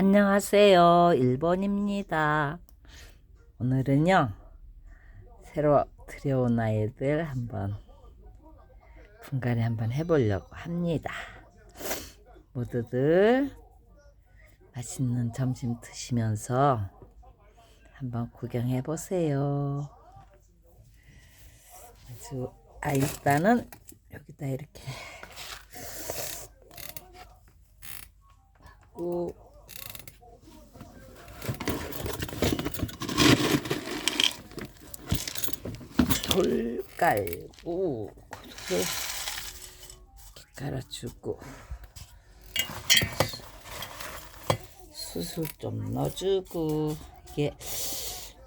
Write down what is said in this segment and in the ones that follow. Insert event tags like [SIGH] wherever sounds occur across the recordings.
안녕하세요. 1번입니다. 오늘은요, 새로 들여온 아이들 한번 분갈이 한번 해보려고 합니다. 모두들 맛있는 점심 드시면서 한번 구경해 보세요. 아주, 아, 일단은 여기다 이렇게 하고 돌 깔고 이렇게 깔아주고 수술 좀 넣어주고 이게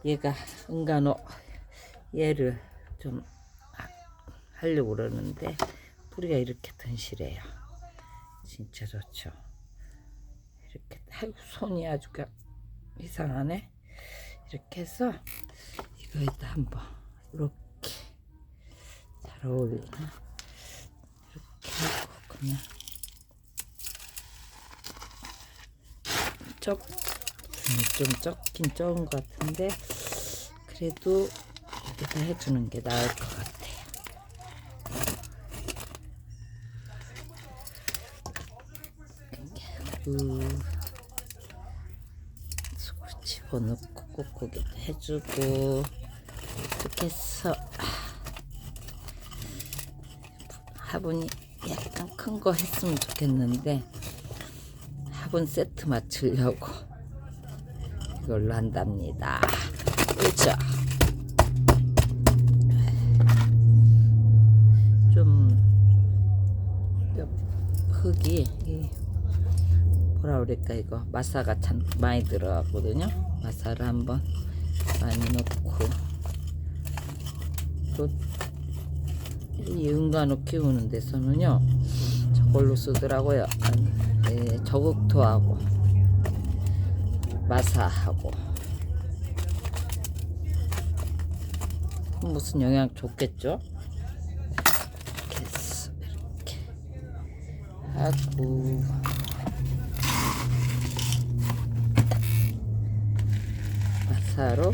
얘가 은간호 얘를 좀 하- 하려고 그러는데 뿌리가 이렇게 튼실해요. 진짜 좋죠. 이렇게 아이고 손이 아주 가- 이상하네. 이렇게 해서 이거에다 한번 이렇게 잘 어울리나 이렇게 하고 그냥 적, 음, 좀 적긴 적은 것 같은데 그래도 여기다 해주는 게 나을 것 같아요. 수고 집어넣고 꾹꾹이 해주고 이렇게 해서 아, 화분이 약간 큰 거 했으면 좋겠는데 화분 세트 맞추려고 이걸로 한답니다. 그렇죠. 좀 흙이 이 뭐라 그럴까 이거 마사가 참 많이 들어가거든요. 마사를 한번 많이 넣고 또 이 은간호 키우는 데서는요 저걸로 쓰더라고요. 예, 저극토하고 마사하고 무슨 영향 좋겠죠? 이렇게 하고 마사로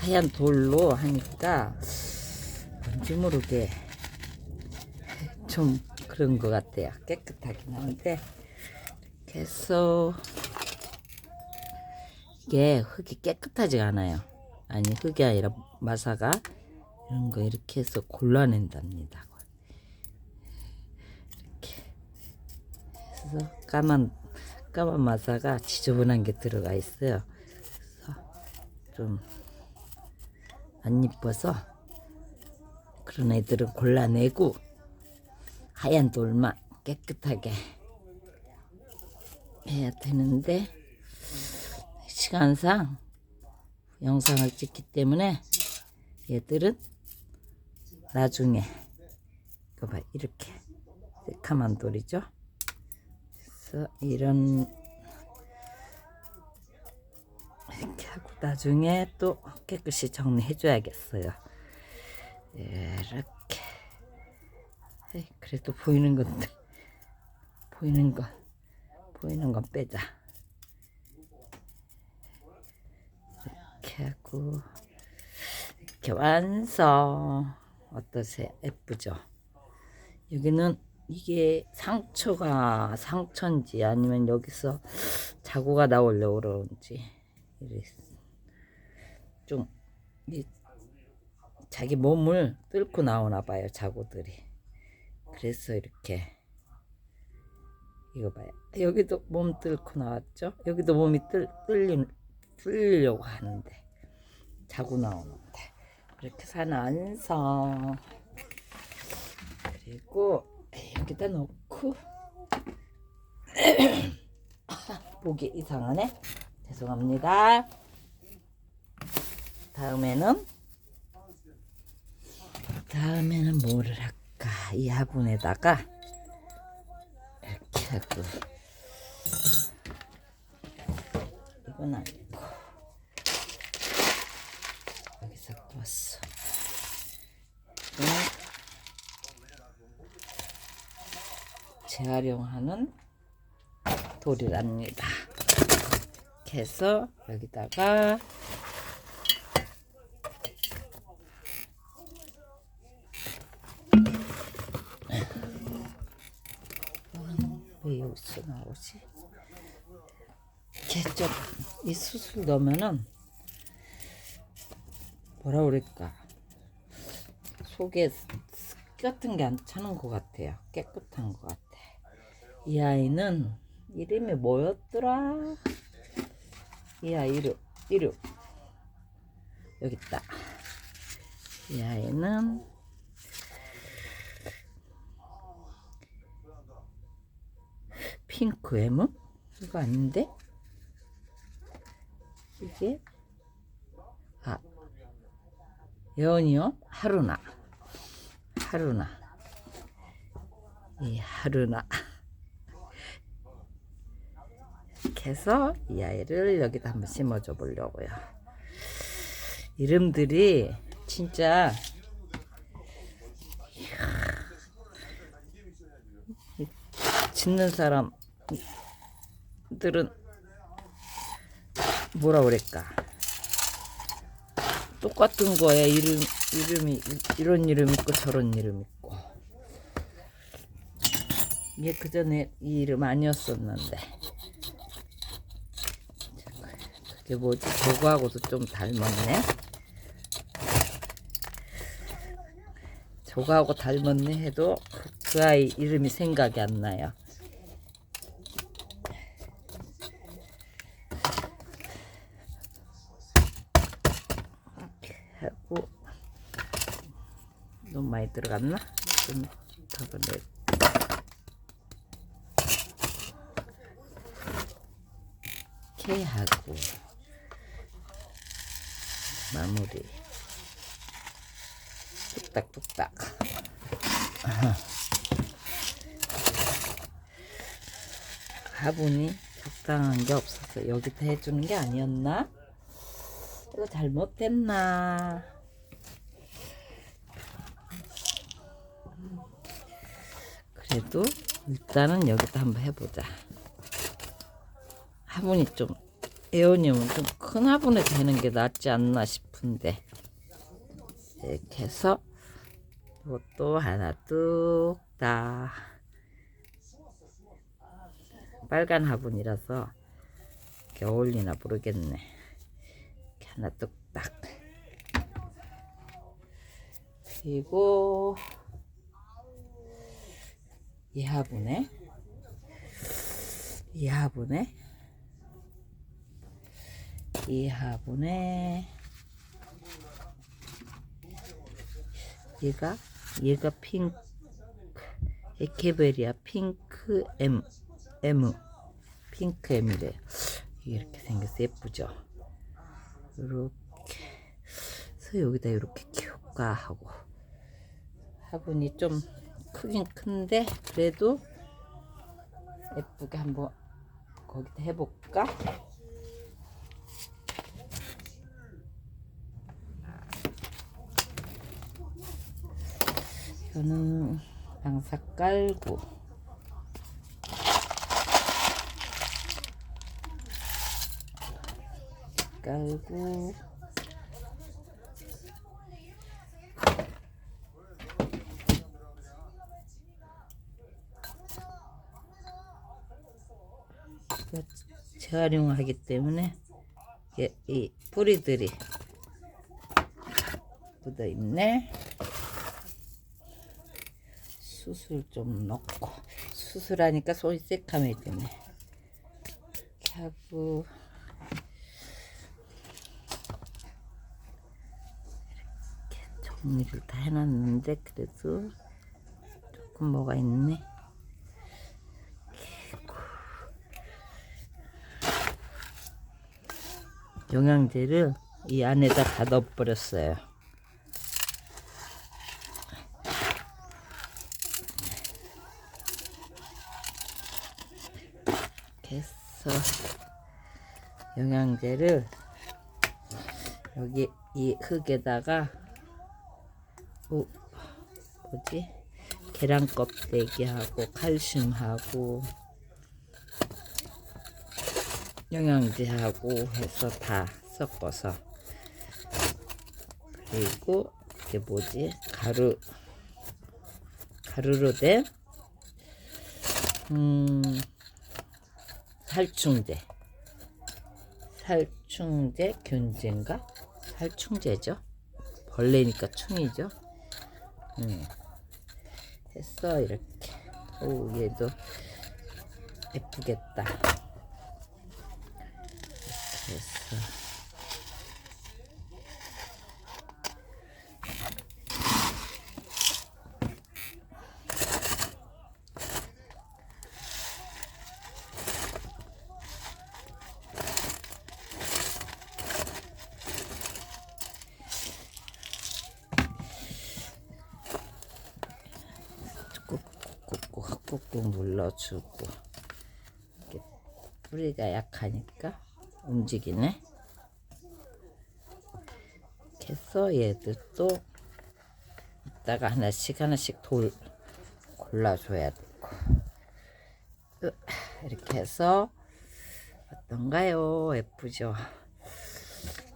하얀 돌로 하니까 뭔지 모르게 좀 그런 것 같아요. 깨끗하긴 한데 이렇게 해서 이게 흙이 깨끗하지 않아요. 아니 흙이 아니라 마사가 이런 거 이렇게 해서 골라낸답니다. 이렇게 해서 까만 까만 마사가 지저분한 게 들어가 있어요. 좀 안 이뻐서 그런 애들은 골라내고 하얀 돌만 깨끗하게 해야 되는데 시간상 영상을 찍기 때문에 얘들은 나중에 이거 봐 이렇게 새카만 돌이죠. 그래서 이런 이렇게 하고 나중에 또 깨끗이 정리해 줘야겠어요. 이렇게. 에이, 그래도 보이는 건데 [LAUGHS] 보이는 건 보이는 건 빼자. 이렇게 하고 이렇게 완성. 어떠세요? 예쁘죠? 여기는 이게 상처가 상처인지 아니면 여기서 자구가 나오려고 그러는지 이랬- 좀 이, 자기 몸을 뚫고 나오나 봐요 자구들이. 그래서 이렇게 이거 봐요. 여기도 몸 뚫고 나왔죠? 여기도 몸이 뚫, 뚫리, 뚫리려고 하는데 자고 나오는데 이렇게 사는 완성. 그리고 여기다 넣고 보기 [CLEARS THROAT] 이상하네 죄송합니다. 다음에는 다음에는 뭐를 할까? 이 화분에다가 이렇게 하고. 이건 아니고. 여기서 이거는 재활용하는 돌이랍니다. 이렇게 해서 여기다가 왜 여기서 나오지? 이렇게 좀이 수술 넣으면은 뭐라 그럴까 속에 습 같은 게 안 차는 것 같아요. 깨끗한 것 같아. 이 아이는 이름이 뭐였더라? 이 아이 이름 이름 여기 있다. 이 아이는 핑크 M? 이거 아닌데? 이게 아 예언이요? 하루나 하루나 이 하루나 이렇게 해서 이 아이를 여기다 한번 심어줘 보려고요. 이름들이 진짜 이 짓는 사람들은 뭐라 그럴까? 똑같은 거에 이름 이름이 이런 이름 있고 저런 이름 있고. 이게 그 전에 이 이름 아니었었는데 그게 뭐지 저거하고도 좀 닮았네 저거하고 닮았네 해도 그 아이 이름이 생각이 안 나요 하고 너무 많이 들어갔나? 좀더 그래. 이렇게 하고 마무리 뚝딱뚝딱 화분이 적당한 게 없어서 여기다 해주는 게 아니었나? 이거 잘못됐나? 그래도 일단은 여기다 한번 해보자. 화분이 좀 에어님은 좀 큰 화분에 되는 게 낫지 않나 싶은데. 이렇게 해서 이것도 하나 뚝딱 빨간 화분이라서 이렇게 어울리나 모르겠네. 이렇게 하나 뚝딱. 그리고 이 화분에 이 화분에 이 화분에 얘가 얘가 핑크 에케베리아 핑크 M M. 핑크 M이래요 이렇게 생겨서 예쁘죠? 이렇게. 그래서 여기다 이렇게 키울까 하고. 화분이 좀 크긴 큰데 그래도 예쁘게 한번 거기다 해볼까? 저는 양사 깔고 깔고 재활용하기 때문에 이 뿌리들이 묻어 있네. 수술 좀 넣고 수술하니까 손이 새카매지네. 하고 이렇게 정리를 다 해놨는데 그래도 조금 뭐가 있네. 영양제를 이 안에다 다 넣어버렸어요. 이렇게 해서 영양제를 여기 이 흙에다가 오, 뭐지? 계란 껍데기하고 칼슘하고 영양제하고 해서 다 섞어서 그리고 이게 뭐지 가루 가루로 된 음, 살충제 살충제 균제인가? 살충제죠? 벌레니까 충이죠? 음. 했어 이렇게. 오 얘도 예쁘겠다 이렇게 했어 꾹꾹 눌러주고. 이렇게 뿌리가 약하니까 움직이네. 이렇게 해서 또 이따가 하나씩 하나씩 돌 골라줘야 되고. 으, 이렇게 해서 어떤가요? 예쁘죠?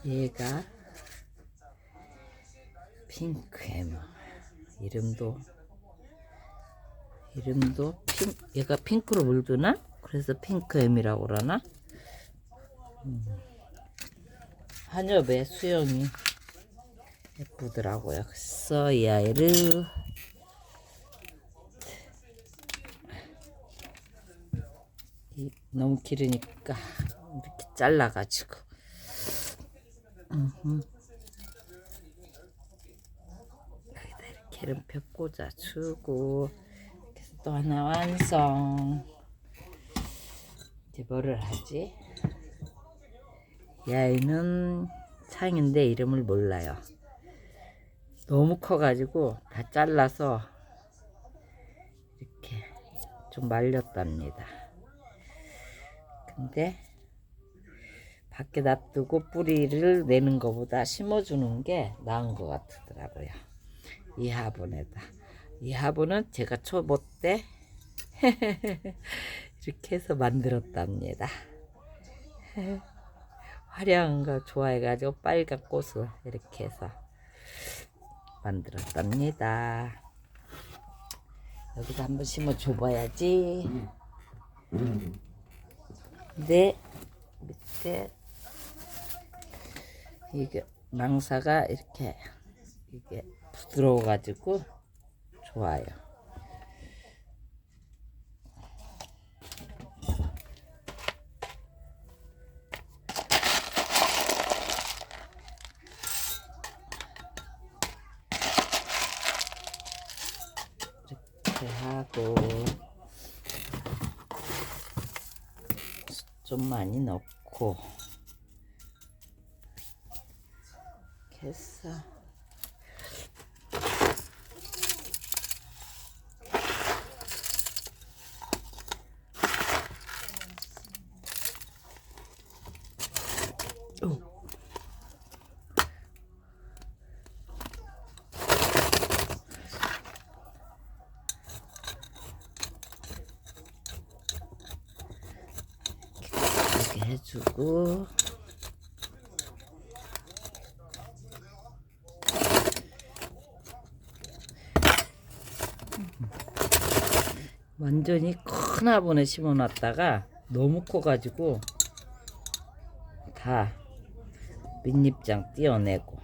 얘가 핑크에모 이름도 이름도 핑, 얘가 핑크로 물드나? 그래서 핑크엠이라고 그러나? 음. 한엽의 수영이 예쁘더라고요. 그래서 이 아이를 이, 너무 길으니까 이렇게 잘라가지고. 여기다 이렇게 이름표 꽂아주고 또 하나 완성. 이제 뭐를 하지? 이 아이는 창인데 이름을 몰라요. 너무 커가지고 다 잘라서 이렇게 좀 말렸답니다. 근데 밖에 놔두고 뿌리를 내는 것보다 심어주는 게 나은 것 같더라고요. 이 화분에다 이 화분은 제가 초보 때 [LAUGHS] 이렇게 해서 만들었답니다. 화려한 거 좋아해가지고 빨간 꽃을 이렇게 해서 만들었답니다. 여기도 한번 심어 줘봐야지. 네, 밑에 이게 망사가 이렇게 이게 부드러워가지고 좋아요. 이렇게 하고 좀 많이 넣고 해서 해주고. 완전히 큰 화분에 심어놨다가 너무 커가지고 다 밑잎장 띄어내고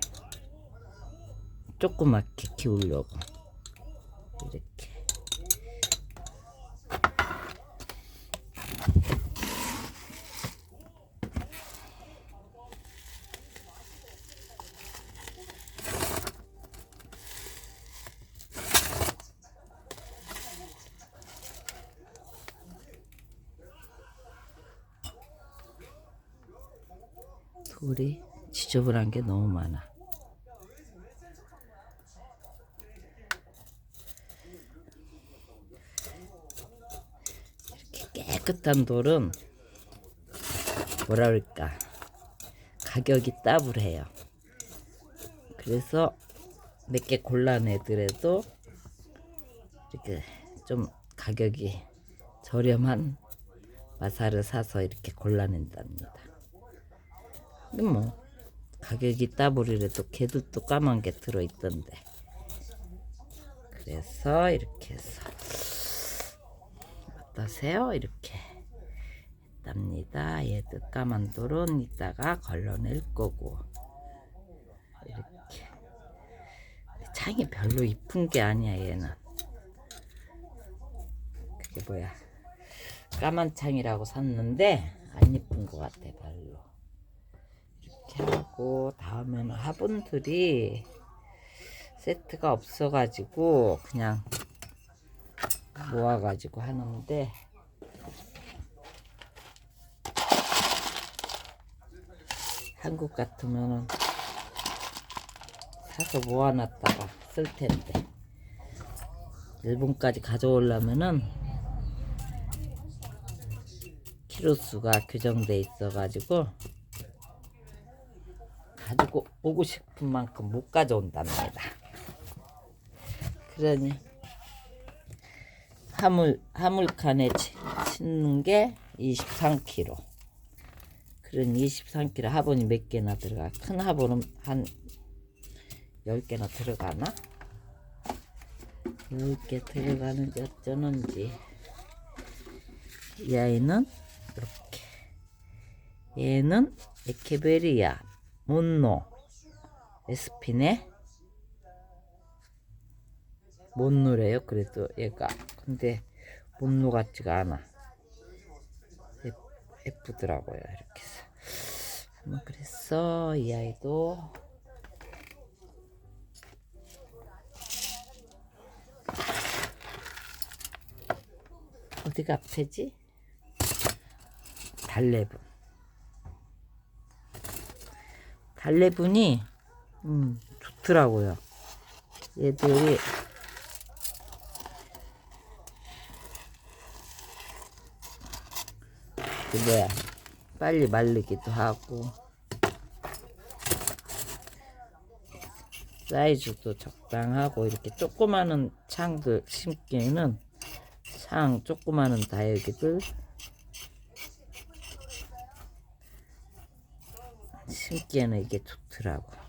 조그맣게 키우려고 이렇게 돌이 지저분한 게 너무 많아. 이렇게 깨끗한 돌은 뭐라 그럴까 가격이 따블해요. 그래서 몇 개 골라내더라도 이렇게 좀 가격이 저렴한 마사를 사서 이렇게 골라낸답니다. 근데 뭐. 가격이 따블이라도 걔도 또 까만 게 들어있던데. 그래서 이렇게 해서. 어떠세요? 이렇게. 했답니다. 얘도 까만 돌은 이따가 걸러낼 거고. 이렇게. 창이 별로 이쁜 게 아니야 얘는. 그게 뭐야. 까만 창이라고 샀는데 안 이쁜 것 같아 별로 이렇게 하고 다음에는 화분들이 세트가 없어가지고 그냥 모아가지고 하는데 한국 같으면은 사서 모아놨다가 쓸 텐데 일본까지 가져오려면은 키로수가 규정돼 있어가지고 가지고 오고 싶은 만큼 못 가져온답니다. 그러니 화물 화물칸에 치- 싣는 게 23kg. 그런 23kg 화분이 몇 개나 들어가? 큰 화분은 한 10개나 들어가나? 10개 들어가는지 어쩌는지 이 아이는 이렇게 얘는 에케베리아 몬노. 에스피네? 몬노래요? 그래도 얘가. 근데 몬노 같지가 않아. 예- 예쁘더라고요 이렇게 해서. 한번 그래서 이 아이도. 어디가 앞에지? 달래분. 달래분이 음, 좋더라고요. 얘들이 그 뭐야 빨리 말리기도 하고 사이즈도 적당하고 이렇게 조그마한 창들 심기에는 창 조그마한 다육이들 심기에는 이게 좋더라고.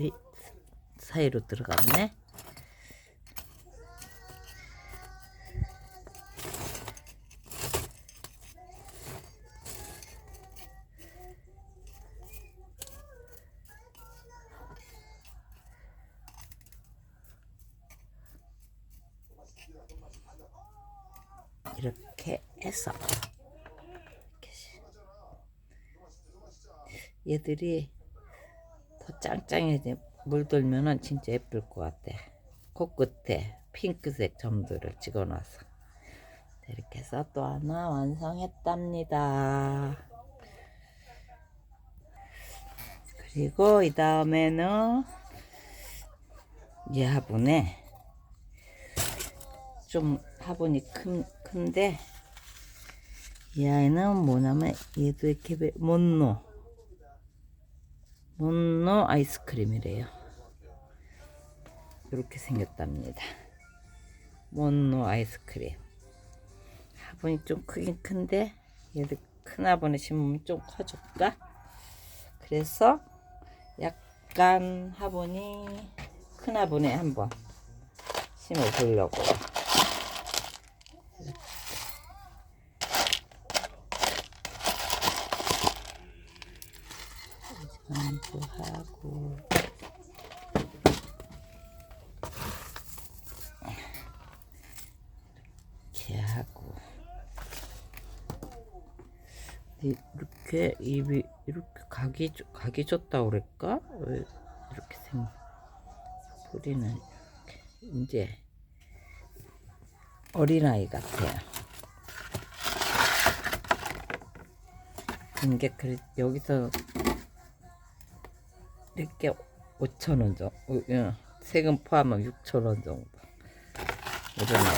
이 사이로 들어갔네. 이렇게 해서 얘들이 더 짱짱해져 물들면은 진짜 예쁠 것 같아. 코끝에 핑크색 점들을 찍어놔서 이렇게 해서 또 하나 완성했답니다. 그리고 이 다음에는 이 화분에 좀 화분이 큰, 큰데 이 아이는 뭐냐면 얘도 이렇게 못노 몬노 아이스크림이래요. 이렇게 생겼답니다. 몬노 아이스크림. 화분이 좀 크긴 큰데 얘도 큰 화분에 심으면 좀 커질까? 그래서 약간 화분이 큰 화분에 한번 심어 보려고. 이거 하고 이렇게 하고 이렇게 이렇게 입이 이렇게 각이 좋- 각이 좋다 그럴까? 왜 이렇게 생 뿌리는 이렇게 이제 어린아이 같아요. 이게 그 여기서 이렇게 5천 원 정도, 어, 예, 세금 포함하면 6천 원 정도. 이런 거.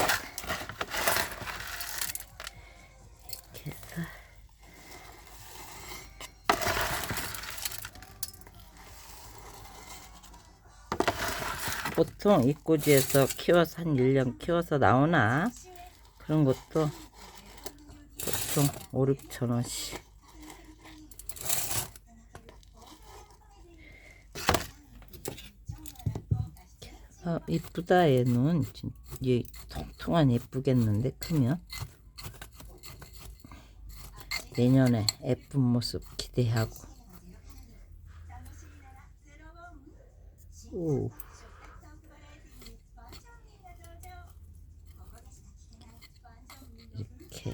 이렇게 해서 보통 입고지에서 키워서 한 1년 키워서 나오나 그런 것도 보통 5, 6천 원씩 아, 이쁘다 얘는 진- 얘 통통한 예쁘겠는데 크면? 내년에 예쁜 모습 기대하고. 오. 이렇게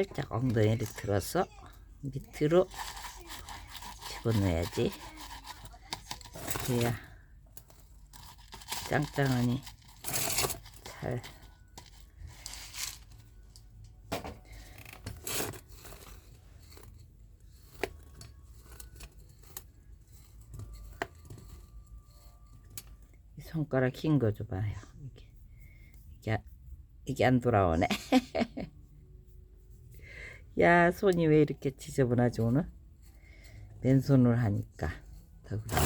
살짝 엉덩이를 들어서 밑으로 집어넣어야지. 그래야 짱짱하니 잘이 손가락 흰 거 줘봐요. 이게 이게 이게 안 돌아오네. [LAUGHS] 야 손이 왜 이렇게 지저분하지 오늘? 맨손으로 하니까 더 그래.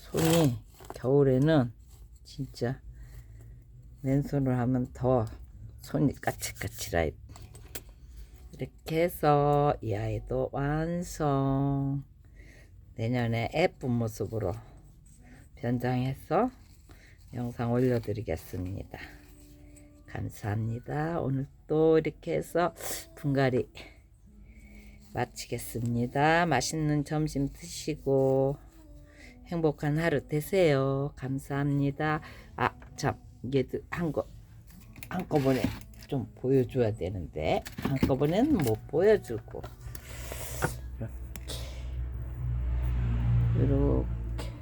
손이 겨울에는 진짜 맨손으로 하면 더 손이 까칠까칠해. 이렇게 해서 이 아이도 완성. 내년에 예쁜 모습으로 변장해서 영상 올려드리겠습니다. 감사합니다. 오늘 또 이렇게 해서 분갈이 마치겠습니다. 맛있는 점심 드시고 행복한 하루 되세요. 감사합니다. 아, 참, 이게 한거 한꺼번에 좀 보여줘야 되는데 한꺼번에는 못 보여주고 이렇게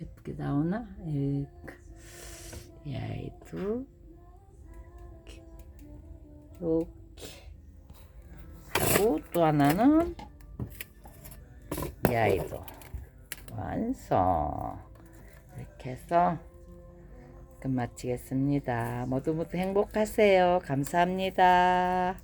예쁘게 나오나? 이렇게 이 아이도 이렇게 하고 또 하나는 이 아이도 완성 이렇게 해서 끝 마치겠습니다. 모두 모두 행복하세요. 감사합니다.